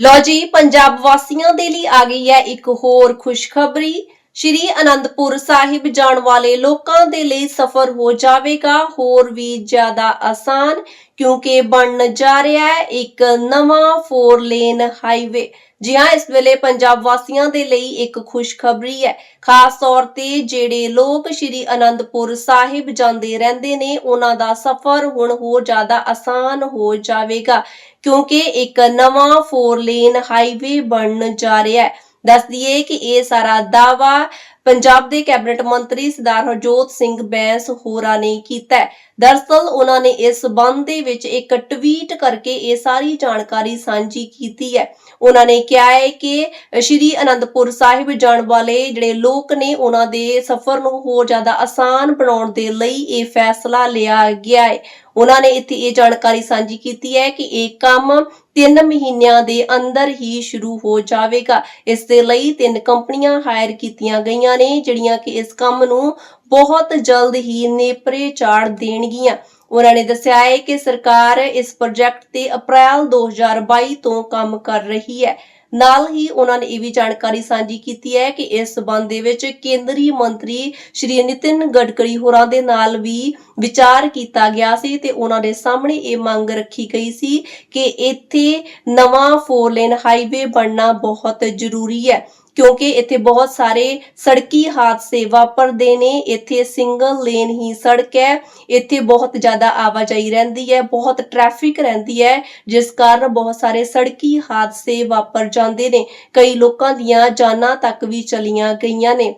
ਲੋ ਜੀ ਪੰਜਾਬ ਵਾਸੀਆਂ ਦੇ ਲਈ ਆ ਗਈ ਹੈ ਇੱਕ ਹੋਰ ਖੁਸ਼ਖਬਰੀ। ਸ਼੍ਰੀ ਅਨੰਦਪੁਰ ਸਾਹਿਬ ਜਾਣ ਵਾਲੇ ਲੋਕਾਂ ਦੇ ਲਈ ਸਫ਼ਰ ਹੋ ਜਾਵੇਗਾ। ਹੋਰ ਵੀ ਜ਼ਿਆਦਾ ਆਸਾਨ, ਕਿਉਂਕਿ ਬਣਨ ਜਾ ਰਿਹਾ ਹੈ ਇੱਕ ਨਵਾਂ 4 ਲੇਨ ਹਾਈਵੇ ਜੀ ਹਾਂ, ਇਸ ਵੇਲੇ ਪੰਜਾਬ ਵਾਸੀਆਂ ਦੇ ਲਈ ਇੱਕ ਖੁਸ਼ਖਬਰੀ ਹੈ। ਖਾਸ ਤੌਰ ਤੇ ਜਿਹੜੇ ਲੋਕ ਸ਼੍ਰੀ ਅਨੰਦਪੁਰ ਸਾਹਿਬ ਜਾਂਦੇ ਰਹਿੰਦੇ ਨੇ, ਉਹਨਾਂ ਦਾ ਸਫ਼ਰ ਹੁਣ ਹੋਰ ਜ਼ਿਆਦਾ ਆਸਾਨ ਹੋ ਜਾਵੇਗਾ, ਕਿਉਂਕਿ ਇੱਕ ਨਵਾਂ 4 ਲੇਨ ਹਾਈਵੇ ਬਣਨ ਜਾ ਰਿਹਾ ਹੈ। ਦੱਸ ਦਈਏ ਕਿ ਇਹ ਸਾਰਾ ਦਾਵਾ ਪੰਜਾਬ ਦੇ ਕੈਬਨਿਟ ਮੰਤਰੀ ਸਰਦਾਰ ਹਰਜੋਤ ਸਿੰਘ ਬੈਂਸ ਹੋਰਾਂ ਨੇ ਕੀਤਾ ਹੈ। ਦਰਅਸਲ, ਉਹਨਾਂ ਨੇ ਇਸ ਸੰਬੰਧ ਦੇ ਵਿੱਚ ਇੱਕ ਟਵੀਟ ਕਰਕੇ ਇਹ ਸਾਰੀ ਜਾਣਕਾਰੀ ਸਾਂਝੀ ਕੀਤੀ ਹੈ। ਉਹਨਾਂ ਨੇ ਕਿਹਾ ਹੈ ਕਿ ਸ਼੍ਰੀ ਅਨੰਦਪੁਰ ਸਾਹਿਬ ਜਾਣ ਵਾਲੇ ਜਿਹੜੇ ਲੋਕ ਨੇ, ਉਹਨਾਂ ਦੇ ਸਫ਼ਰ ਨੂੰ ਹੋਰ ਜ਼ਿਆਦਾ ਆਸਾਨ ਬਣਾਉਣ ਦੇ ਲਈ ਇਹ ਫੈਸਲਾ ਲਿਆ ਗਿਆ ਹੈ। ਉਹਨਾਂ ਨੇ ਇੱਥੇ ਇਹ ਜਾਣਕਾਰੀ ਸਾਂਝੀ ਕੀਤੀ ਹੈ ਕਿ ਇਹ ਕੰਮ 3 ਮਹੀਨਿਆਂ ਦੇ ਅੰਦਰ ਹੀ ਸ਼ੁਰੂ ਹੋ ਜਾਵੇਗਾ। ਇਸ ਦੇ ਲਈ ਤਿੰਨ ਕੰਪਨੀਆਂ ਹਾਇਰ ਕੀਤੀਆਂ ਗਈਆਂ ਨੇ, ਜਿਹੜੀਆਂ ਕਿ ਇਸ ਕੰਮ ਨੂੰ ਬਹੁਤ ਜਲਦ ਹੀ ਨੇਪਰੇ ਚਾੜ ਦੇਣਗੀਆਂ। ਉਹਨਾਂ ਨੇ ਦੱਸਿਆ ਹੈ ਕਿ ਸਰਕਾਰ ਇਸ ਪ੍ਰੋਜੈਕਟ ਤੇ ਅਪ੍ਰੈਲ 2022 ਤੋਂ ਕੰਮ ਕਰ ਰਹੀ ਹੈ। ਨਾਲ ਹੀ ਉਹਨਾਂ ਨੇ ਇਹ ਵੀ ਜਾਣਕਾਰੀ ਸਾਂਝੀ ਕੀਤੀ ਹੈ ਕਿ ਇਸ ਸਬੰਧ ਦੇ ਵਿੱਚ ਕੇਂਦਰੀ ਮੰਤਰੀ ਸ਼੍ਰੀ ਨਿਤਿਨ ਗਡਕਰੀ ਹੋਰਾਂ ਦੇ ਨਾਲ ਵੀ ਵਿਚਾਰ ਕੀਤਾ ਗਿਆ ਸੀ ਤੇ ਉਹਨਾਂ ਦੇ ਸਾਹਮਣੇ ਇਹ ਮੰਗ ਰੱਖੀ ਗਈ ਸੀ ਕਿ ਇੱਥੇ ਨਵਾਂ 4 ਲੇਨ ਹਾਈਵੇ ਬਣਨਾ ਬਹੁਤ ਜ਼ਰੂਰੀ ਹੈ। ਕਿਉਂਕਿ ਇੱਥੇ ਬਹੁਤ ਸਾਰੇ ਸੜਕੀ ਹਾਦਸੇ ਵਾਪਰਦੇ ਨੇ। ਇੱਥੇ ਸਿੰਗਲ ਲੇਨ ਹੀ ਸੜਕ ਹੈ। ਇੱਥੇ ਬਹੁਤ ਜ਼ਿਆਦਾ ਆਵਾਜਾਈ ਰਹਿੰਦੀ ਹੈ, ਬਹੁਤ ਟ੍ਰੈਫਿਕ ਰਹਿੰਦੀ ਹੈ, ਜਿਸ ਕਾਰਨ ਬਹੁਤ ਸਾਰੇ ਸੜਕੀ ਹਾਦਸੇ ਵਾਪਰ ਜਾਂਦੇ ਨੇ। ਕਈ ਲੋਕਾਂ ਦੀਆਂ ਜਾਨਾਂ ਤੱਕ ਵੀ ਚਲੀਆਂ ਗਈਆਂ ਨੇ।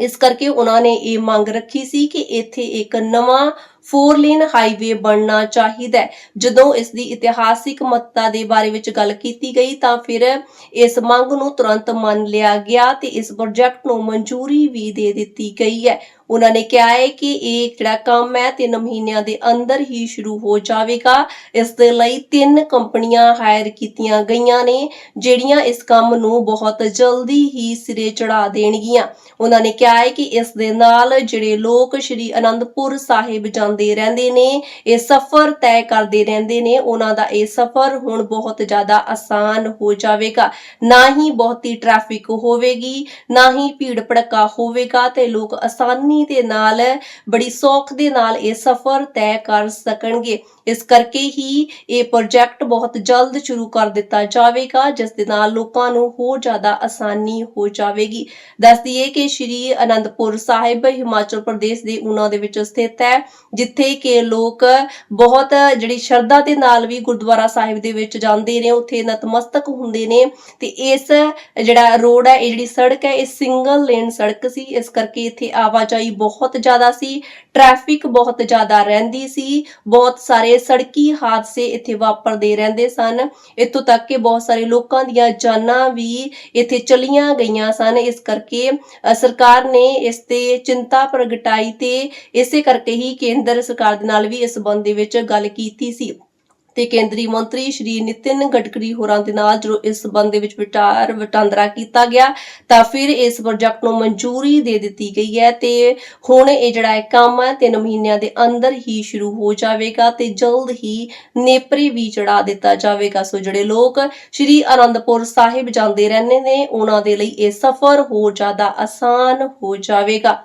ਇਸ ਕਰਕੇ ਉਹਨਾਂ ਨੇ ਇਹ ਮੰਗ ਰੱਖੀ ਸੀ ਕਿ ਇੱਥੇ ਇੱਕ ਨਵਾਂ 4 ਲੇਨ ਹਾਈਵੇ ਬਣਨਾ ਚਾਹੀਦਾ ਹੈ। ਜਦੋਂ ਇਸ ਦੀ ਇਤਿਹਾਸਿਕ ਮਹੱਤਤਾ ਦੇ ਬਾਰੇ ਵਿੱਚ ਗੱਲ ਕੀਤੀ ਗਈ ਤਾਂ ਫਿਰ ਇਸ ਮੰਗ ਨੂੰ ਤੁਰੰਤ ਮੰਨ ਲਿਆ ਗਿਆ ਤੇ ਇਸ ਪ੍ਰੋਜੈਕਟ ਨੂੰ ਮਨਜ਼ੂਰੀ ਵੀ ਦੇ ਦਿੱਤੀ ਗਈ ਹੈ। ਉਹਨਾਂ ਨੇ ਕਿਹਾ ਹੈ ਕਿ ਇਹ ਜਿਹੜਾ ਕੰਮ ਹੈ 3 ਮਹੀਨਿਆਂ ਦੇ ਅੰਦਰ ਹੀ ਸ਼ੁਰੂ ਹੋ ਜਾਵੇਗਾ। ਇਸ ਦੇ ਲਈ ਤਿੰਨ ਕੰਪਨੀਆਂ ਹਾਇਰ ਕੀਤੀਆਂ ਗਈਆਂ ਨੇ, ਜਿਹੜੀਆਂ ਇਸ ਕੰਮ ਨੂੰ ਬਹੁਤ ਜਲਦੀ ਹੀ ਸਿਰੇ ਚੜਾ ਦੇਣਗੀਆਂ। ਉਹਨਾਂ ਨੇ ਕਿਹਾ ਹੈ ਕਿ ਇਸ ਦੇ ਨਾਲ ਜਿਹੜੇ ਲੋਕ ਸ਼੍ਰੀ ਅਨੰਦਪੁਰ ਸਾਹਿਬ ਜਾਂਦੇ ਰਹਿੰਦੇ ਨੇ, ਇਹ ਸਫ਼ਰ ਤੈਅ ਕਰਦੇ ਰਹਿੰਦੇ ਨੇ, ਉਹਨਾਂ ਦਾ ਇਹ ਸਫ਼ਰ ਹੁਣ ਬਹੁਤ ਜ਼ਿਆਦਾ ਆਸਾਨ ਹੋ ਜਾਵੇਗਾ। ਨਾ ਹੀ ਬਹੁਤੀ ਟ੍ਰੈਫਿਕ ਹੋਵੇਗੀ, ਨਾ ਹੀ ਭੀੜ ਭੜਕਾ ਹੋਵੇਗਾ ਤੇ ਲੋਕ ਆਸਾਨੀ ਦੇ ਨਾਲ, ਬੜੀ ਸੌਖ ਦੇ ਨਾਲ ਇਹ ਸਫ਼ਰ ਤੈਅ ਕਰ ਸਕਣਗੇ। ਇਸ ਕਰਕੇ ਹੀ ਇਹ ਪ੍ਰੋਜੈਕਟ ਬਹੁਤ ਜਲਦ ਸ਼ੁਰੂ ਕਰ ਦਿੱਤਾ ਜਾਵੇਗਾ, ਜਿਸ ਦੇ ਨਾਲ ਲੋਕਾਂ ਨੂੰ ਹੋਰ ਜ਼ਿਆਦਾ ਆਸਾਨੀ ਹੋ ਜਾਵੇਗੀ। ਦੱਸ ਦਈਏ ਕਿ ਸ਼੍ਰੀ ਅਨੰਦਪੁਰ ਸਾਹਿਬ ਹਿਮਾਚਲ ਪ੍ਰਦੇਸ਼ ਦੇ ਉਹਨਾਂ ਦੇ ਵਿੱਚ ਸਥਿਤ ਹੈ, ਜਿੱਥੇ ਕਿ ਲੋਕ ਬਹੁਤ ਜਿਹੜੀ ਸ਼ਰਧਾ ਦੇ ਨਾਲ ਵੀ ਗੁਰਦੁਆਰਾ ਸਾਹਿਬ ਦੇ ਵਿੱਚ ਜਾਂਦੇ ਨੇ, ਉੱਥੇ ਨਤਮਸਤਕ ਹੁੰਦੇ ਨੇ। ਤੇ ਇਸ ਜਿਹੜਾ ਰੋਡ ਹੈ, ਇਹ ਜਿਹੜੀ ਸੜਕ ਹੈ, ਇਹ ਸਿੰਗਲ ਲੇਨ ਸੜਕ ਸੀ। ਇਸ ਕਰਕੇ ਇੱਥੇ ਆਵਾਜਾਈ ਬਹੁਤ ਜ਼ਿਆਦਾ ਸੀ ਟ੍ਰੈਫਿਕ ਬਹੁਤ ਜ਼ਿਆਦਾ ਰਹਿੰਦੀ ਸੀ, ਬਹੁਤ ਸਾਰੇ ਸੜਕੀ ਹਾਦਸੇ ਇੱਥੇ ਵਾਪਰਦੇ ਰਹਿੰਦੇ ਸਨ। ਇੱਥੋਂ ਤੱਕ ਕਿ ਬਹੁਤ ਸਾਰੇ ਲੋਕਾਂ ਦੀਆਂ ਜਾਨਾਂ ਵੀ ਇੱਥੇ ਚਲੀਆਂ ਗਈਆਂ ਸਨ। ਇਸ ਕਰਕੇ ਸਰਕਾਰ ਨੇ ਇਸ ਤੇ ਚਿੰਤਾ ਪ੍ਰਗਟਾਈ ਤੇ ਇਸੇ ਕਰਕੇ ਹੀ ਕੇਂਦਰ ਸਰਕਾਰ ਦੇ ਨਾਲ ਵੀ ਇਸ ਸੰਬੰਧ ਦੇ ਵਿੱਚ ਗੱਲ ਕੀਤੀ ਸੀ। ਤੇ ਕੇਂਦਰੀ ਮੰਤਰੀ ਸ਼੍ਰੀ ਨਿਤਿਨ ਗਡਕਰੀ ਹੋਰਾਂ ਦੇ ਨਾਲ ਜਦੋਂ ਇਸ ਸੰਬੰਧ ਦੇ ਵਿੱਚ ਵਿਚਾਰ ਵਟਾਂਦਰਾ ਕੀਤਾ ਗਿਆ, ਤਾਂ ਫਿਰ ਇਸ ਪ੍ਰੋਜੈਕਟ ਨੂੰ ਮਨਜ਼ੂਰੀ ਦੇ ਦਿੱਤੀ ਗਈ ਹੈ ਤੇ ਹੁਣ ਇਹ ਜਿਹੜਾ ਕੰਮ ਹੈ 3 ਮਹੀਨਿਆਂ ਦੇ ਅੰਦਰ ਹੀ ਸ਼ੁਰੂ ਹੋ ਜਾਵੇਗਾ ਤੇ ਜਲਦ ਹੀ ਨੇਪਰੇ ਵੀ ਚੜਾ ਦਿੱਤਾ ਜਾਵੇਗਾ। ਸੋ ਜਿਹੜੇ ਲੋਕ ਸ਼੍ਰੀ ਅਨੰਦਪੁਰ ਸਾਹਿਬ ਜਾਂਦੇ ਰਹਿੰਦੇ ਨੇ, ਉਹਨਾਂ ਦੇ ਲਈ ਇਹ ਸਫ਼ਰ ਹੋਰ ਜ਼ਿਆਦਾ ਆਸਾਨ ਹੋ ਜਾਵੇਗਾ।